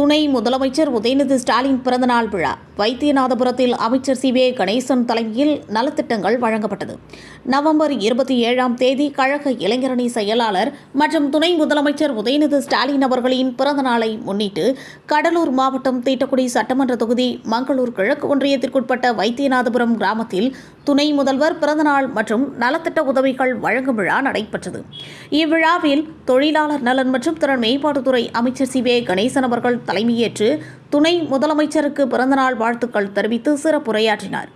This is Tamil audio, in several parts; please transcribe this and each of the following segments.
துணை முதலமைச்சர் உதயநிதி ஸ்டாலின் பிறந்தநாள் விழா. வைத்தியநாதபுரத்தில் அமைச்சர் சி. வே. கணேசன் தலைமையில் நலத்திட்டங்கள் வழங்கப்பட்டது. நவம்பர் இருபத்தி ஏழாம் தேதி கழக இளைஞரணி செயலாளர் மற்றும் துணை முதலமைச்சர் உதயநிதி ஸ்டாலின் அவர்களின் பிறந்தநாளை முன்னிட்டு கடலூர் மாவட்டம் தீட்டக்குடி சட்டமன்ற தொகுதி மங்களூர் கிழக்கு ஒன்றியத்திற்குட்பட்ட வைத்தியநாதபுரம் கிராமத்தில் துணை முதல்வர் பிறந்தநாள் மற்றும் நலத்திட்ட உதவிகள் வழங்கும் விழா நடைபெற்றது. இவ்விழாவில் தொழிலாளர் நலன் மற்றும் திறன் மேம்பாட்டுத்துறை அமைச்சர் சி. வே. கணேசன் அவர்கள் தலைமையேற்று துணை முதலமைச்சருக்கு பிறந்தநாள் வாழ்த்துக்கள் தெரிவித்து சிறப்புரையாற்றினார்.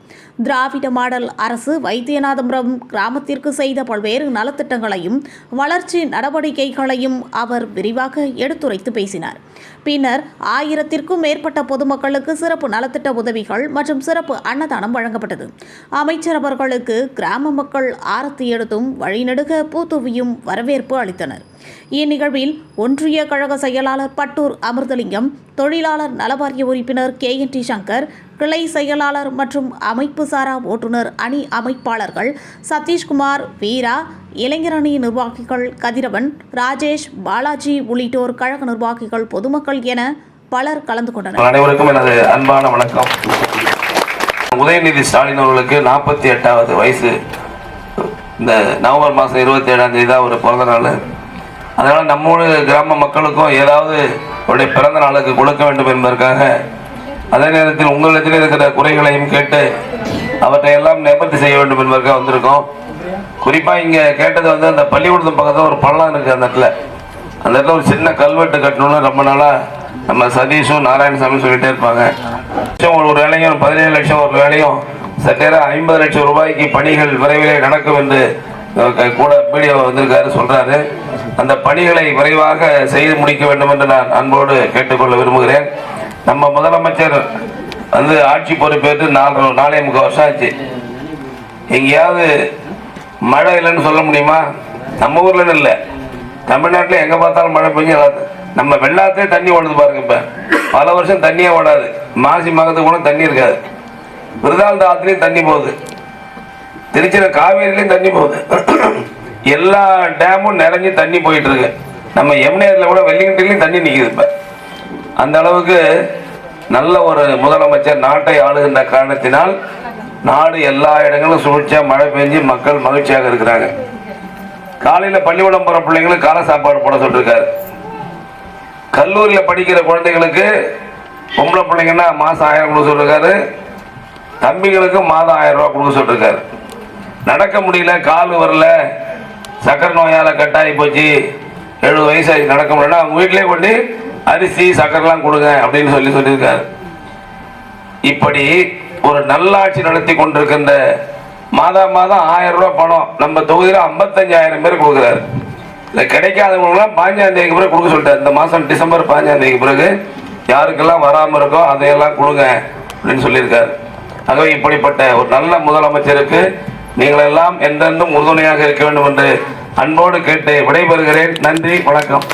திராவிட மாடல் அரசு வைத்தியநாதபுரம் கிராமத்திற்கு செய்த பல்வேறு நலத்திட்டங்களையும் வளர்ச்சி நடவடிக்கைகளையும் அவர் விரிவாக எடுத்துரைத்து பேசினார். பின்னர் ஆயிரத்திற்கும் மேற்பட்ட பொதுமக்களுக்கு சிறப்பு நலத்திட்ட உதவிகள் மற்றும் சிறப்பு அன்னதானம் வழங்கப்பட்டது. அமைச்சர் அவர்களுக்கு கிராம மக்கள் ஆரத்தி எடுத்தும் வழிநடுக பூத்துவியும் வரவேற்பு அளித்தனர். இந்நிகழ்வில் ஒன்றிய கழக செயலாளர் பட்டூர் அமிர்தலிங்கம் தொழிலாளர் நலவாரிய உறுப்பினர் கே என் டி சங்கர் கிளை செயலாளர் மற்றும் அமைப்பு சாரா ஓட்டுநர் அணி அமைப்பாளர்கள் சதீஷ்குமார் வீரா இளைஞரணி நிர்வாகிகள் கதிரவன் ராஜேஷ் பாலாஜி உள்ளிட்டோர் கழக நிர்வாகிகள் பொதுமக்கள் என பலர் கலந்து கொண்டனர். அனைவருக்கும் எனது அன்பான வணக்கம். உதயநிதி ஸ்டாலின் அவர்களுக்கு நாற்பத்தி எட்டாவது வயசு. இந்த நவம்பர் மாதம் இருபத்தி ஏழாம் தேதி தான் ஒரு பிறந்த நாள். அதனால் நம்மளோட கிராம மக்களுக்கும் ஏதாவது அவருடைய பிறந்த நாளுக்கு கொடுக்க வேண்டும் என்பதற்காக அதே நேரத்தில் உங்களிடத்தில் இருக்கிற குறைகளையும் கேட்டு அவற்றை எல்லாம் நிவர்த்தி செய்ய வேண்டும் என்பதற்காக வந்திருக்கோம். குறிப்பாக இங்கே கேட்டது வந்து அந்த பள்ளிக்கூடத்து பக்கத்தில் ஒரு பள்ளம் இருக்குது அந்த இடத்துல. அந்த இடத்துல ஒரு சின்ன கல்வெட்டு கட்டணும்னு ரொம்ப நாளாக நம்ம சதீஷும் நாராயணசாமி சொல்லிட்டே இருப்பாங்க. ஒரு வேலையும் ஒரு பதினேழு லட்சம் ஒரு வேலையும் சட்டேர ஐம்பது லட்சம் ரூபாய்க்கு பணிகள் விரைவிலே நடக்கும் என்று கூட மீடியா வந்திருக்காரு சொல்கிறாரு அந்த பணிகளை விரைவாக செய்து முடிக்க வேண்டும் என்று நான் அன்போடு கேட்டுக்கொள்ள விரும்புகிறேன். நம்ம முதலமைச்சர் வந்து ஆட்சி பொறுப்பேற்று நாலு நாலே முக்கால் வருஷம் ஆச்சு. எங்கேயாவது மழை இல்லைன்னு சொல்ல முடியுமா? நம்ம ஊர்லன்னு இல்லை. தமிழ்நாட்டில் எங்கே பார்த்தாலும் மழை பெஞ்சு நம்ம வெள்ளாத்தே தண்ணி ஓடுது பாருங்க இப்போ. பல வருஷம் தண்ணியே ஓடாது. மாசி மகத்துக்கு கூட தண்ணி இருக்காது. விருதாந்த ஆத்துலேயும் தண்ணி போகுது. திருச்சியில் காவேரியிலையும் தண்ணி போகுது. எல்லா டேமும் நிறைஞ்சு தண்ணி போயிட்டு இருக்கு நம்ம எம்னேரில் கூட வெள்ளிங்கிட்டிலையும் தண்ணி நிற்கிது இப்போ. அந்த அளவுக்கு நல்ல ஒரு முதலமைச்சர் நாட்டை ஆளுகின்ற காரணத்தினால் நாடு எல்லா இடங்களும் சுழற்சியா மழை பெஞ்சு மக்கள் மகிழ்ச்சியாக இருக்கிறாங்க. காலையில் பள்ளிக்கூடம் போகிற பிள்ளைங்களுக்கு காலை சாப்பாடு போட சொல்லிருக்காரு. கல்லூரியில் படிக்கிற குழந்தைகளுக்கு பொம்பளை பிள்ளைங்கன்னா மாதம் ஆயிரம் கொடுக்க சொல்லிருக்காரு. தம்பிகளுக்கு மாதம் ஆயிரம் ரூபா கொடுக்க சொல்லியிருக்காரு நடக்க முடியல கால் வரல. சக்கரை நோயால் கட்டாயி போச்சு. எழுபது வயசாகி நடக்க முடியலன்னா அவங்க வீட்டிலே கொண்டு அரிசி சக்கரெலாம் கொடுங்க அப்படின்னு சொல்லி சொல்லியிருக்காரு. இப்படி ஒரு நல்லாட்சி நடத்தி கொண்டிருக்கின்ற மாதம் மாதம் ஆயிரம் ரூபாய் பணம். நம்ம தொகுதியில் ஐம்பத்தஞ்சாயிரம் பேர் கொடுக்குறாரு. இல்லை கிடைக்காதவங்களுக்குலாம் பாஞ்சாம் தேதிக்கு பிறகு கொடுக்க சொல்லிட்டேன் இந்த மாதம் டிசம்பர் பாஞ்சாம் தேதிக்கு பிறகு யாருக்கெல்லாம் வராமல் இருக்கோ அதையெல்லாம் கொடுங்க அப்படின்னு சொல்லியிருக்காரு. ஆகவே இப்படிப்பட்ட ஒரு நல்ல முதலமைச்சருக்கு நீங்கள் எல்லாம் என்றென்றும் உறுதுணையாக இருக்க வேண்டும் என்று அன்போடு கேட்டு விடைபெறுகிறேன். நன்றி வணக்கம்.